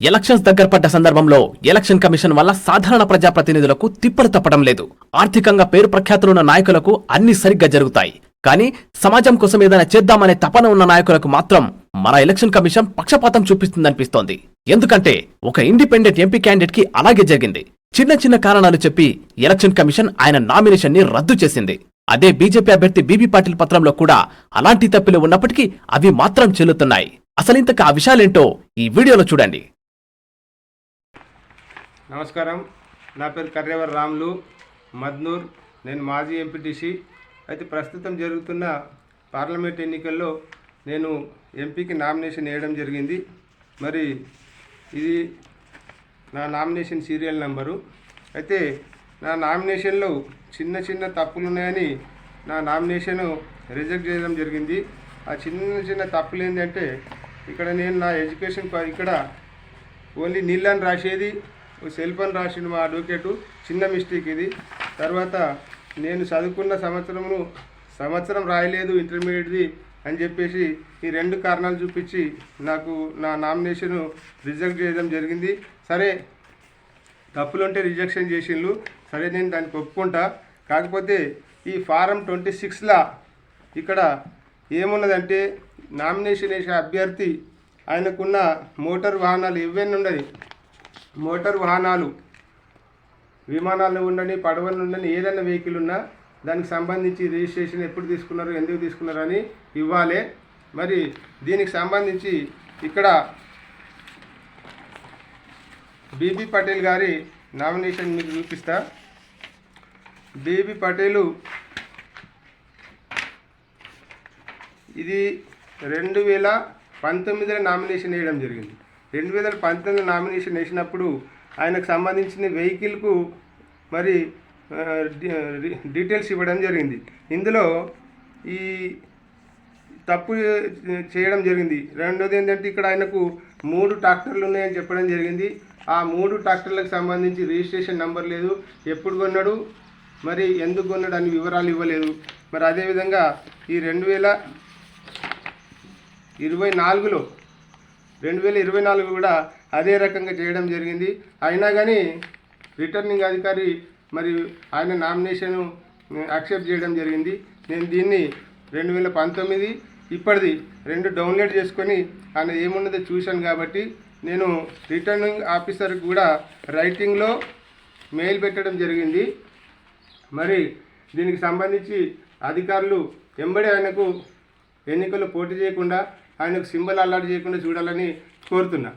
Elections దగ్గర పడ్డ సందర్భంలో ఎలక్షన్ కమిషన్ వల్ల సాధారణ ప్రజాప్రతినిధులకు తిప్పలు తప్పడం లేదు. ఆర్థికంగా పేరు ప్రఖ్యాతులున్న నాయకులకు అన్ని సరిగ్గా జరుగుతాయి. కానీ సమాజం కోసం ఏదైనా చేద్దామనే తపన ఉన్న నాయకులకు మాత్రం మన ఎలక్షన్ కమిషన్ పక్షపాతం చూపిస్తుందనిపిస్తోంది. ఎందుకంటే ఒక ఇండిపెండెంట్ ఎంపీ క్యాండిడేట్కి అలాగే జరిగింది. చిన్న చిన్న కారణాలు చెప్పి ఎలక్షన్ కమిషన్ ఆయన నామినేషన్ని రద్దు చేసింది. అదే బీజేపీ అభ్యర్థి బీబీ పాటిల్ పత్రంలో కూడా అలాంటి తప్పులు ఉన్నప్పటికీ అవి మాత్రం చెల్లుతున్నాయి. అసలింతక ఆ విషయాలేంటో ఈ వీడియోలో చూడండి. నమస్కారం. నా పేరు కర్రేవర్ రాములు. మద్నూర్. నేను మాజీ ఎంపీటీసీ. అయితే ప్రస్తుతం జరుగుతున్న పార్లమెంట్ ఎన్నికల్లో నేను ఎంపీకి నామినేషన్ వేయడం జరిగింది. మరి ఇది నా నామినేషన్ సీరియల్ నెంబరు. అయితే నా నామినేషన్లో చిన్న చిన్న తప్పులు ఉన్నాయని నా నామినేషన్ రిజెక్ట్ చేయడం జరిగింది. ఆ చిన్న చిన్న తప్పులు ఏంటంటే ఇక్కడ నేను నా ఎడ్యుకేషన్ ఇక్కడ ఓన్లీ నీళ్ళని రాసేది సెల్ఫ్ అని రాసిండు మా అడ్వకేటు చిన్న మిస్టేక్ ఇది. తర్వాత నేను చదువుకున్న సంవత్సరమును సంవత్సరం రాయలేదు ఇంటర్మీడియట్ది అని చెప్పేసి ఈ రెండు కారణాలు చూపించి నాకు నా నామినేషను రిజెక్ట్ చేయడం జరిగింది. సరే తప్పులుంటే రిజెక్షన్ చేసిండ్రు సరే నేను దానికి ఒప్పుకుంటా. కాకపోతే ఈ ఫారం ట్వంటీ సిక్స్లా ఇక్కడ ఏమున్నదంటే నామినేషన్ వేసే అభ్యర్థి ఆయనకున్న మోటార్ వాహనాలు ఇవన్నీ ఉండదు మోటార్ వాహనాలు విమానాలు ఉండని పడవలు ఉండని ఏదైనా వెహికల్ ఉన్నా దానికి సంబంధించి రిజిస్ట్రేషన్ ఎప్పుడు తీసుకున్నారు ఎందుకు తీసుకున్నారు అని ఇవ్వాలి. మరి దీనికి సంబంధించి ఇక్కడ బీబీ పటేల్ గారి నామినేషన్ మీకు చూపిస్తా. బీబీ పటేలు ఇది రెండు వేల పంతొమ్మిదిలో నామినేషన్ వేయడం జరిగింది. రెండు వేల పంతొమ్మిది నామినేషన్ వేసినప్పుడు ఆయనకు సంబంధించిన వెహికల్కు మరి డీటెయిల్స్ ఇవ్వడం జరిగింది. ఇందులో ఈ తప్పు చేయడం జరిగింది. రెండోది ఏంటంటే ఇక్కడ ఆయనకు మూడు ట్రాక్టర్లు ఉన్నాయని చెప్పడం జరిగింది. ఆ మూడు ట్రాక్టర్లకు సంబంధించి రిజిస్ట్రేషన్ నెంబర్ లేదు. ఎప్పుడు కొన్నాడు? మరి ఎందుకు కొన్నాడు అని వివరాలు ఇవ్వలేదు. మరి అదేవిధంగా ఈ రెండు వేల ఇరవై నాలుగులో రెండు వేల ఇరవై నాలుగు కూడా అదే రకంగా చేయడం జరిగింది. అయినా కానీ రిటర్నింగ్ అధికారి మరి ఆయన నామినేషన్ యాక్సెప్ట్ చేయడం జరిగింది. నేను దీన్ని రెండు వేల పంతొమ్మిది ఇప్పటిది రెండు డౌన్లోడ్ చేసుకొని ఆయన ఏమున్నదో చూశాను కాబట్టి నేను రిటర్నింగ్ ఆఫీసర్కి కూడా రైటింగ్లో మెయిల్ పెట్టడం జరిగింది. మరి దీనికి సంబంధించి అధికారులు ఎంబడి ఆయనకు ఎన్నికల్లో పోటీ చేయకుండా ఆయనకు సింబల్ అల్లాట్ చేయకుండా చూడాలని కోరుతున్నా.